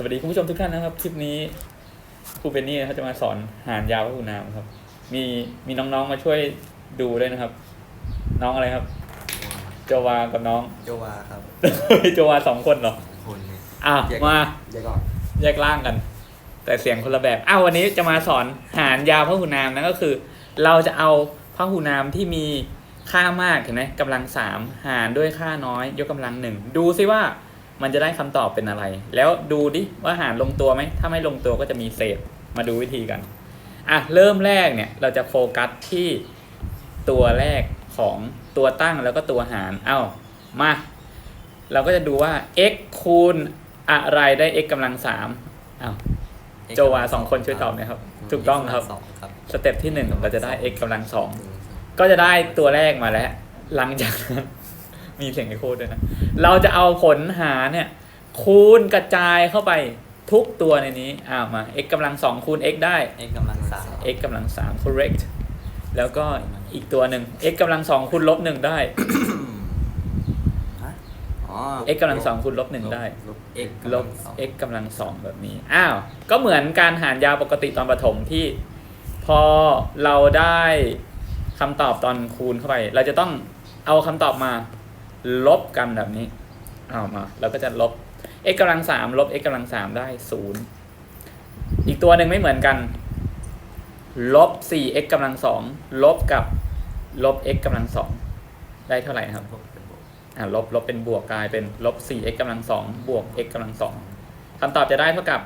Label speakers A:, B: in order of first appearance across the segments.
A: สวัสดีคุณผู้ชมทุกท่านนะครับ คลิปนี้ครูเบนนี่เขาจะมาสอนหารยาวพหุนามครับ มีมีน้องๆมาช่วยดูด้วยนะครับ น้องอะไรครับ โจวากับน้อง
B: โจวาครับ
A: โจวาสองคนเหรอ
B: คนเนี่ย
A: อะ
B: แยก
A: มา
B: เดี๋ยวก่อน
A: แยกร่างกัน แต่เสียงคนละแบบอ้าววันนี้จะมาสอนหารยาวพหุนามนั่นก็คือ เราจะเอาพหุนามที่มีค่ามากเห็นไหมกำลังสามหารด้วยค่าน้อย ยกกำลังหนึ่งดูซิว่า มันจะได้คำตอบเป็นอะไร แล้วดูดิว่าหารลงตัวไหม ถ้าไม่ลงตัวก็จะมีเศษ มาดูวิธีกัน อะ เริ่มแรกเนี่ย เราจะโฟกัสที่ตัวแรกของตัวตั้งแล้วก็ตัวหาร เอ้า มา เราก็จะดูว่า x คูณอะไรได้ x กำลังสามอ้าวโจวาสองคนช่วยตอบหน่อยครับ ถูกต้องครับ
B: สองครับ
A: สเต็ปที่หนึ่งเราจะได้ x กำลังสอง
B: หนึ่งสอง
A: ก็จะได้ตัวแรกมาแล้ว หลังจากนั้น มีเสียงไอโคดด้วยนะ เราจะเอาผลหาเนี่ย คูณกระจายเข้าไปทุกตัวในนี้อ้าวมา x กำลังสองคูณ x ได้
B: เอกกำลังสาม
A: x กำลังสาม correct แล้วก็อีกตัวหนึ่ง x กำลังสองคูณลบหนึ่งได้
B: ฮะอ๋อ
A: x กำลังสองคูณลบหนึ่งได้
B: ลบเอก
A: ลบ x กำลังสองแบบนี้ อ้าว ก็เหมือนการหารยาวปกติตอนประถมที่ พอเราได้คำตอบตอนคูณเข้าไป เราจะต้องเอาคำตอบมา ลบกันแบบนี้เอามาเราก็จะลบ x กำลังสามลบ x กำลังสามได้ศูนย์อีกตัวหนึ่งไม่เหมือนกัน ลบ 4x กำลังสองลบกับลบ x กำลังสองได้เท่าไหร่ครับ
B: ลบเป็นบวก
A: อ่าลบลบเป็นบวกกลายเป็นลบ 4x กำลังสองบวก x กำลังสองคำตอบจะได้เท่ากับ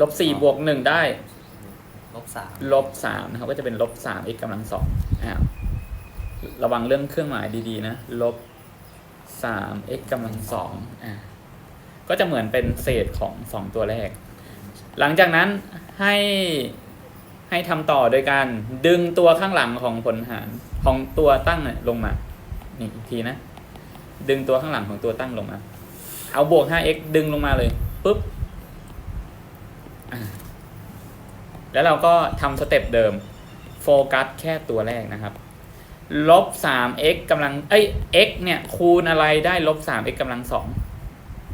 A: ลบ 4 บวก 1 ได้
B: ลบสาม
A: ลบ3นะครับก็จะเป็นลบ 3x กำลังสองอ้าว ระวังเรื่องเครื่องหมายดีๆนะ ลบ 3x กำลังสองอ่าก็จะเหมือนเป็นเศษของ2ตัวแรก หลังจากนั้นให้ให้ทำต่อโดยการดึงตัวข้างหลังของผลหารของตัวตั้งลงมา นี่อีกทีนะ ดึงตัวข้างหลังของตัวตั้งลงมา เอาบวก 5x ดึงลงมาเลยปุ๊บ แล้วเราก็ทำสเต็ปเดิม โฟกัสแค่ตัวแรกนะครับ ลบ 3x กำลังเอ้ย x เนี่ยคูณอะไรได้ลบ 3x กำลังสอง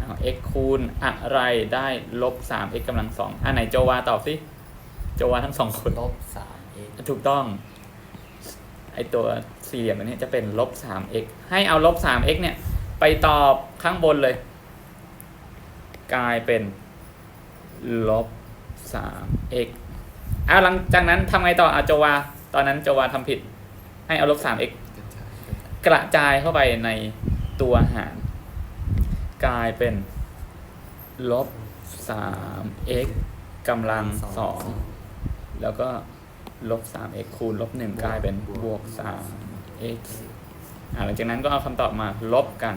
A: อ้าว x คูณอะไรได้ลบ 3x กำลังสองอะไหนโจวาตอบสิโจวาทั้งสองคน
B: ลบสามเอก
A: ถูกต้อง ไอตัวสี่เหลี่ยมอันนี้จะเป็นลบ 3x ให้เอาลบ 3x เนี่ย ไปตอบข้างบนเลย กลายเป็นลบ 3x อ้าวหลังจากนั้นทำไงต่ออาโจวา ตอนนั้นโจวาทำผิด ให้เอาลบ 3x กระจายเข้าไปในตัวหาร กลายเป็นลบ 3x กำลังสองแล้วก็ลบ 3x คูณลบ1กลายเป็นบวก 3x อ่าหลังจากนั้นก็เอาคำตอบมาลบกัน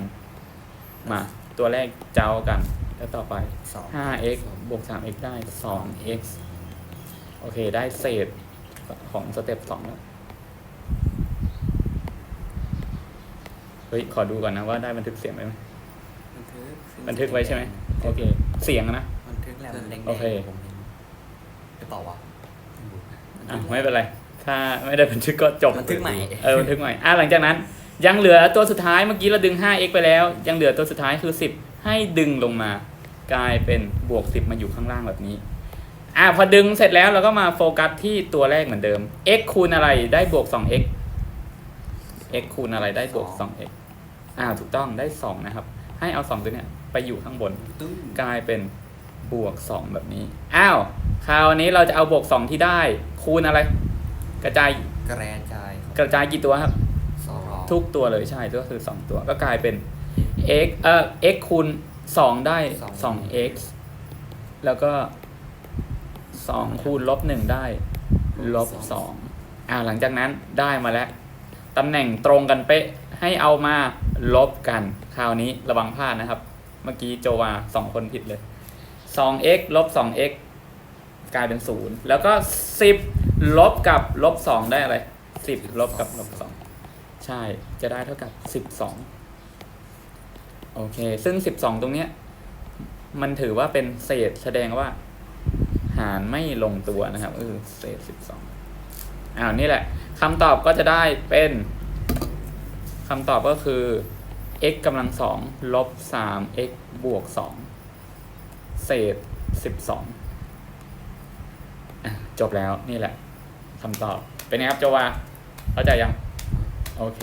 A: มาตัวแรกเจ้ากัน แล้วต่อไป
B: สอง
A: 5x บวก 3x ได้ 2x โอเค ได้เศษของสเต็ป2แล้ว เฮ้ยขอดูก่อนนะว่าได้บันทึกเสียงไว้ไหม
B: บันทึก
A: บันทึกไว้ใช่ไหมโอเค เสียงอะนะ
B: บันทึกแล้วมันแดงๆ
A: โอเค
B: ผมเห็นหรือเปล่าวะ
A: อะไม่เป็นไร ถ้าไม่ได้บันทึกก็จบ
B: บันทึกใหม่
A: เออบันทึกใหม่อะหลังจากนั้น ยังเหลือตัวสุดท้ายเมื่อกี้เราดึง 5x ไปแล้ว ยังเหลือตัวสุดท้ายคือ 10 ให้ดึงลงมา กลายเป็นบวก 10 มาอยู่ข้างล่างแบบนี้อะพอดึงเสร็จแล้วเราก็มาโฟกัสที่ตัวแรกเหมือนเดิม x คูณอะไรได้บวก 2x x คูณอะไรได้บวก 2x อ่าถูกต้องได้ 2 นะครับ ให้เอา 2 ตัวเนี้ยไปอยู่ข้างบน
B: ตึ้ง
A: กลายเป็นบวก 2 แบบนี้ อ้าว คราวนี้เราจะเอาบวก 2 ที่ได้ คูณอะไร กระจาย
B: กระจาย
A: กระจายกี่ตัวครับ
B: สอง
A: ทุกตัวเลยใช่ก็คือ 2 ตัวก็กลายเป็น x เอ่อ x คูณ 2 ได้ 2x แล้วก็ 2 คูณลบ 1 ได้ลบ 2 อ่าหลังจากนั้นได้มาแล้ว ตำแหน่งตรงกันเป๊ะให้เอามา ลบกันคราวนี้ระวังพลาดนะครับ เมื่อกี้โจวาสองคนผิดเลย 2x ลบ 2x กลายเป็น 0 แล้วก็ 10 ลบกับลบ 2 ได้อะไร 10 ลบกับลบ 2 ใช่จะได้เท่ากับ 12 โอเค ซึ่ง 12 ตรงเนี้ย มันถือว่าเป็นเศษแสดงว่า หารไม่ลงตัวนะครับเออเศษ 12อ้าวนี่แหละคำตอบก็จะได้เป็น คำตอบก็คือ x กำลังสองลบ 3x บวก2เศษสิบสองจบแล้วนี่แหละคำตอบ เป็นไงครับโจวาเข้าใจยัง โอเค